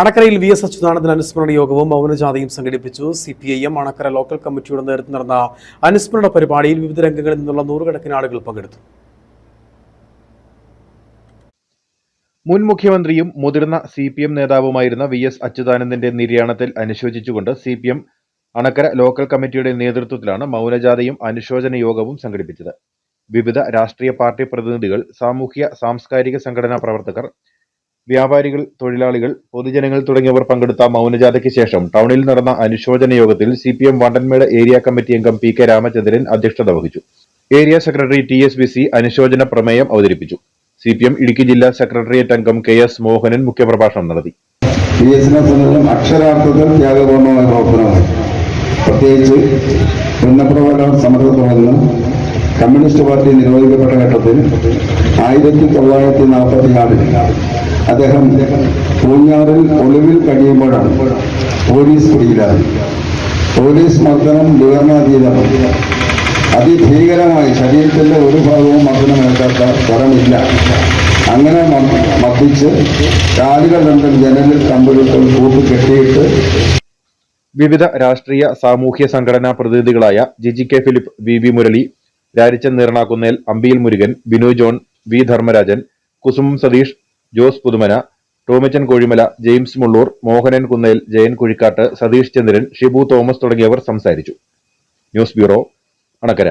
അണക്കരയിൽ V S Achuthanandan അനുസ്മരണ യോഗവും മൗനജാഥയും സംഘടിപ്പിച്ചു. C P I M Anakkara local കമ്മിറ്റിയുടെ നേതൃത്വം നടന്ന അനുസ്മരണ പരിപാടിയിൽ വിവിധ രംഗങ്ങളിൽ നിന്നുള്ള നൂറുകണക്കിന് ആളുകൾ പങ്കെടുത്തു. മുൻ മുഖ്യമന്ത്രിയും മുതിർന്ന സി പി എം നേതാവുമായിരുന്ന വി എസ് അച്യുതാനന്ദന്റെ നിര്യാണത്തിൽ അനുശോചിച്ചുകൊണ്ട് C P M Anakkara local കമ്മിറ്റിയുടെ നേതൃത്വത്തിലാണ് മൗനജാഥയും അനുശോചന യോഗവും സംഘടിപ്പിച്ചത്. വിവിധ രാഷ്ട്രീയ പാർട്ടി പ്രതിനിധികൾ സാമൂഹ്യ സാംസ്കാരിക സംഘടനാ പ്രവർത്തകർ വ്യാപാരികൾ തൊഴിലാളികൾ പൊതുജനങ്ങൾ തുടങ്ങിയവർ പങ്കെടുത്ത മൗനജാഥയ്ക്ക് ശേഷം ടൗണിൽ നടന്ന അനുശോചന യോഗത്തിൽ C P M Vandanmedu area committee അംഗം പി കെ രാമചന്ദ്രൻ അധ്യക്ഷത വഹിച്ചു. Area secretary T S B C അനുശോചന പ്രമേയം അവതരിപ്പിച്ചു. സി പി എം ഇടുക്കി ജില്ലാ സെക്രട്ടേറിയറ്റ് അംഗം കെ എസ് മോഹനൻ മുഖ്യപ്രഭാഷണം നടത്തി. കമ്മ്യൂണിസ്റ്റ് പാർട്ടി നിരോധിക്കപ്പെട്ട ഘട്ടത്തിൽ ആയിരത്തി തൊള്ളായിരത്തി നാൽപ്പത്തി ആറിൽ അദ്ദേഹം പൂഞ്ഞാറിൽ ഒളിവിൽ കഴിയുമ്പോഴാണ് പോലീസ് പിടിയിലായി പോലീസ് മർദ്ദനം വിവരണാതീതം. അതിഭീകരമായി ശരീരത്തിന്റെ ഒരു ഭാഗവും മർദ്ദനമേൽക്കാത്ത തരമില്ല അങ്ങനെ മർദ്ദിച്ച് കാലുകൾ രണ്ടും ജനലിൽ കമ്പിളിട്ട് കൂട്ടി കെട്ടിയിട്ട് വിവിധ രാഷ്ട്രീയ സാമൂഹ്യ സംഘടനാ പ്രതിനിധികളായ Jiji K Philip V V Murali Rarichan Neernakkunnel Ambiyil Murugan Binu John V Dharmarajan Kusumam Satheesh Jose Puthumana Tomichan Kozhimala James Mulloor Mohanan Kunnel Jayan Kuzhikkattu Satheesh Chandran Shibu Thomas തുടങ്ങിയവർ സംസാരിച്ചു. News bureau Anakkara.